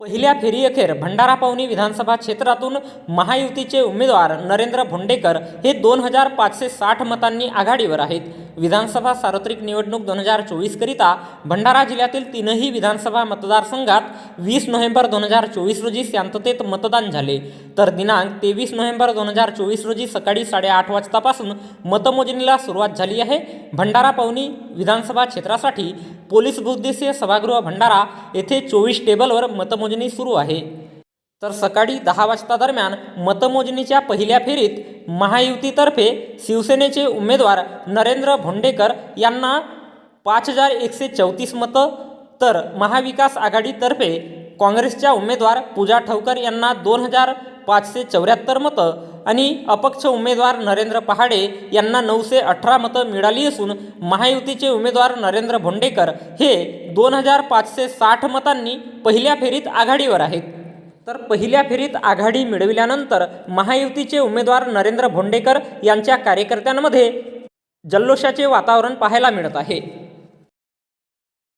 पहिल्या फेरीअखेर भंडारा पवनी विधानसभा क्षेत्रातून महायुतीचे उमेदवार नरेंद्र भोंडेकर हे दोन हजार पाचशे साठ मतांनी आघाडीवर आहेत. विधानसभा सार्वत्रिक निवडणूक दोन हजार चोवीसकरिता भंडारा जिल्ह्यातील तीनही विधानसभा मतदारसंघात वीस नोव्हेंबर दोन हजार चोवीस रोजी शांततेत मतदान झाले. तर दिनांक तेवीस नोव्हेंबर दोन हजार चोवीस रोजी सकाळी साडेआठ वाजतापासून मतमोजणीला सुरुवात झाली आहे. भंडारा पवनी विधानसभा क्षेत्रासाठी पोलीस बहुद्देशीय सभागृह भंडारा येथे चोवीस टेबलवर मतमोजणी सुरू आहे. तर सकाळी दहा वाजता दरम्यान मतमोजणीच्या पहिल्या फेरीत महायुतीतर्फे शिवसेनेचे उमेदवार नरेंद्र भोंडेकर यांना पाच हजार एकशे चौतीस मतं तर महाविकास आघाडीतर्फे काँग्रेसच्या उमेदवार पूजा ठवकर यांना दोन हजार पाचशे चौऱ्याहत्तर मतं आणि अपक्ष उमेदवार नरेंद्र पहाडे यांना नऊशे अठरा मतं मिळाली असून महायुतीचे उमेदवार नरेंद्र भोंडेकर हे दोन हजार पाचशे साठ मतांनी पहिल्या फेरीत आघाडीवर आहेत. तर पहिल्या फेरीत आघाडी मिळविल्यानंतर महायुतीचे उमेदवार नरेंद्र भोंडेकर यांच्या कार्यकर्त्यांमध्ये जल्लोषाचे वातावरण पाहायला मिळत आहे.